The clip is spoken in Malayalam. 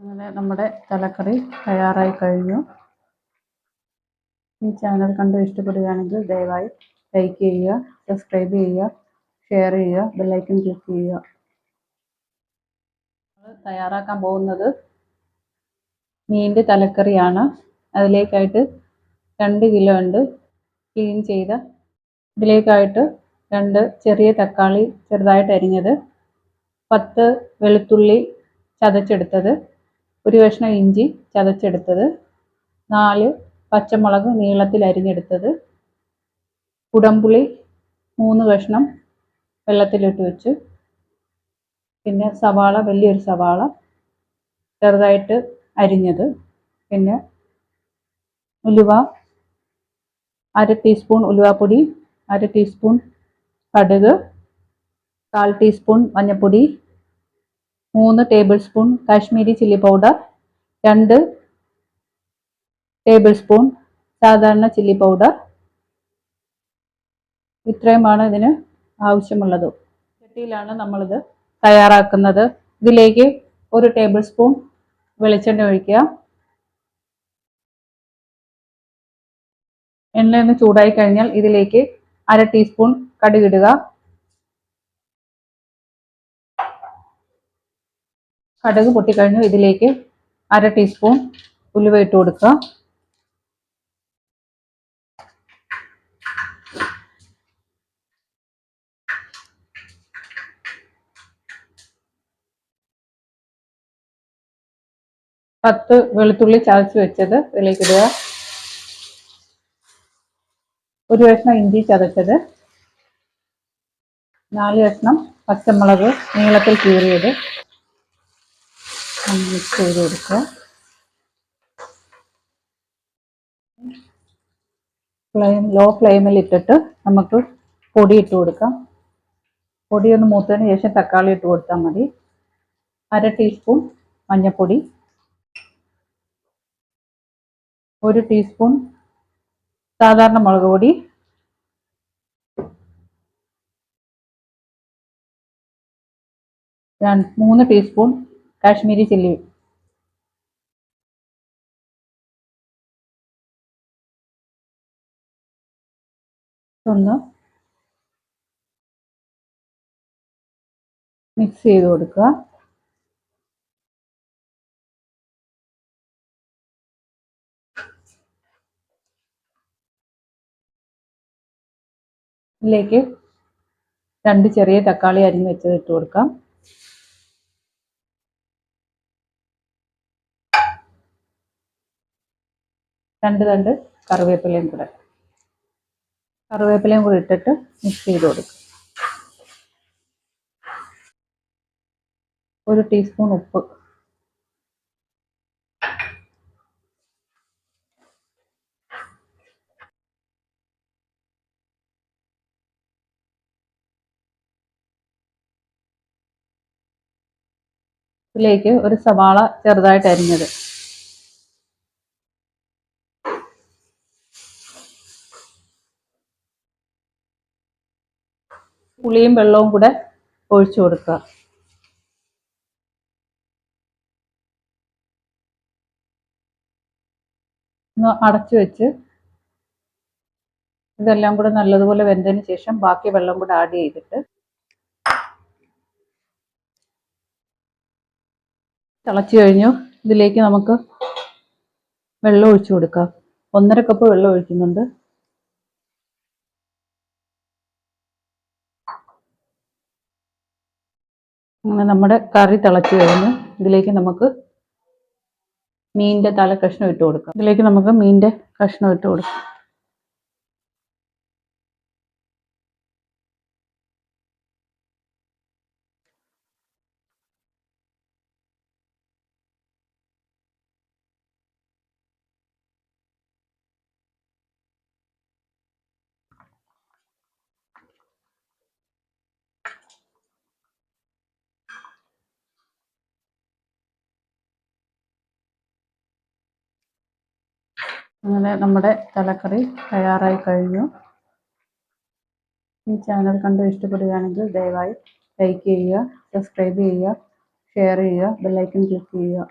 അങ്ങനെ നമ്മുടെ തലക്കറി തയ്യാറായി കഴിഞ്ഞു. ഈ ചാനൽ കണ്ട് ഇഷ്ടപ്പെടുകയാണെങ്കിൽ ദയവായി ലൈക്ക് ചെയ്യുക സബ്സ്ക്രൈബ് ചെയ്യുക ഷെയർ ചെയ്യുക ബെല്ലൈക്കൺ ക്ലിക്ക് ചെയ്യുക. തയ്യാറാക്കാൻ പോകുന്നത് മീന്റെ തലക്കറിയാണ്. അതിലേക്കായിട്ട് രണ്ട് കിലോ ഉണ്ട് ക്ലീൻ ചെയ്ത. ഇതിലേക്കായിട്ട് രണ്ട് ചെറിയ തക്കാളി ചെറുതായിട്ട് അരിഞ്ഞത്. പത്ത് വെളുത്തുള്ളി ചതച്ചെടുത്തത്. ഒരു കഷ്ണം ഇഞ്ചി ചതച്ചെടുത്തത്. നാല് പച്ചമുളക് നീളത്തിൽ അരിഞ്ഞെടുത്തത്. കുടംപുളി മൂന്ന് കഷ്ണം വെള്ളത്തിലിട്ട് വെച്ചു. പിന്നെ സവാള വലിയൊരു സവാള ചെറുതായിട്ട് അരിഞ്ഞത്. പിന്നെ ഉലുവ അര ടീസ്പൂൺ ഉലുവാപ്പൊടി അര ടീസ്പൂൺ കടുക് കാൽ ടീസ്പൂൺ മഞ്ഞൾപ്പൊടി മൂന്ന് tablespoon Kashmiri chilli powder രണ്ട് ടേബിൾ സ്പൂൺ സാധാരണ ചില്ലി പൗഡർ ഇത്രയുമാണ് ഇതിന് ആവശ്യമുള്ളത്. ചട്ടിയിലാണ് നമ്മളിത് തയ്യാറാക്കുന്നത്. ഇതിലേക്ക് ഒരു ടേബിൾ സ്പൂൺ വെളിച്ചെണ്ണ ഒഴിക്കുക. എണ്ണ ഒന്ന് ചൂടായി കഴിഞ്ഞാൽ ഇതിലേക്ക് അര ടീസ്പൂൺ കടുകിടുക കടുക് പൊട്ടിക്കഴിഞ്ഞു. ഇതിലേക്ക് അര ടീസ്പൂൺ ഉലുവ ഇട്ട് കൊടുക്കുക. പത്ത് വെളുത്തുള്ളി ചതച്ച് വെച്ചത് ഇതിലേക്ക് ഇടുക. ഒരു കഷ്ണം ഇഞ്ചി ചതച്ചത്. നാല് കഷ്ണം പച്ചമുളക് നീളത്തിൽ കീറിയത്. മിക്സ് ചെയ്ത് കൊടുക്കുക ഫ്ലെയിം ലോ ഫ്ലെയിമിൽ ഇട്ടിട്ട് നമുക്ക് പൊടി ഇട്ട് കൊടുക്കാം. പൊടി ഒന്ന് മൂത്തതിന് ശേഷം തക്കാളി ഇട്ട് കൊടുത്താൽ മതി. അര ടീസ്പൂൺ മഞ്ഞൾപ്പൊടി ഒരു ടീസ്പൂൺ സാധാരണ മുളക് പൊടി. മൂന്ന് ടീസ്പൂൺ കാശ്മീരി ചില്ലി. ഒന്ന്. മിക്സ് ചെയ്ത് കൊടുക്കുക. ഇതിലേക്ക് രണ്ട് ചെറിയ തക്കാളി അരിഞ്ഞ് വെച്ചത് ഇട്ട് കൊടുക്കാം. രണ്ട് രണ്ട് കറിവേപ്പിലയും കൂടെ. കറിവേപ്പിലയും കൂടെ ഇട്ടിട്ട് മിക്സ് ചെയ്ത് കൊടുക്കും. ഒരു ടീസ്പൂൺ ഉപ്പ്. ഇതിലേക്ക് ഒരു സവാള ചെറുതായിട്ട് അരിഞ്ഞത്. പുളിയും വെള്ളവും കൂടെ ഒഴിച്ചു കൊടുക്കുക. അടച്ചു വെച്ച് ഇതെല്ലാം കൂടെ നല്ലതുപോലെ വെന്തതിന് ശേഷം ബാക്കി വെള്ളം കൂടെ ആഡ് ചെയ്തിട്ട് തിളച്ചു കഴിഞ്ഞു. ഇതിലേക്ക് നമുക്ക് വെള്ളം ഒഴിച്ചു കൊടുക്കാം. ഒന്നര കപ്പ് വെള്ളം ഒഴിക്കുന്നുണ്ട്. അങ്ങനെ നമ്മുടെ കറി തിളച്ച് കഴിഞ്ഞ് ഇതിലേക്ക് നമുക്ക് മീനിന്റെ തല കഷ്ണം ഇട്ട് കൊടുക്കാം. ഇതിലേക്ക് നമുക്ക് മീനിന്റെ കഷ്ണം ഇട്ട് കൊടുക്കാം. അങ്ങനെ നമ്മുടെ തലക്കറി തയ്യാറായി കഴിഞ്ഞു. ഈ ചാനൽ കണ്ട് ഇഷ്ടപ്പെടുകയാണെങ്കിൽ ദയവായി ലൈക്ക് ചെയ്യുക സബ്സ്ക്രൈബ് ചെയ്യുക ഷെയർ ചെയ്യുക ബെല്ലൈക്കൺ ക്ലിക്ക് ചെയ്യുക.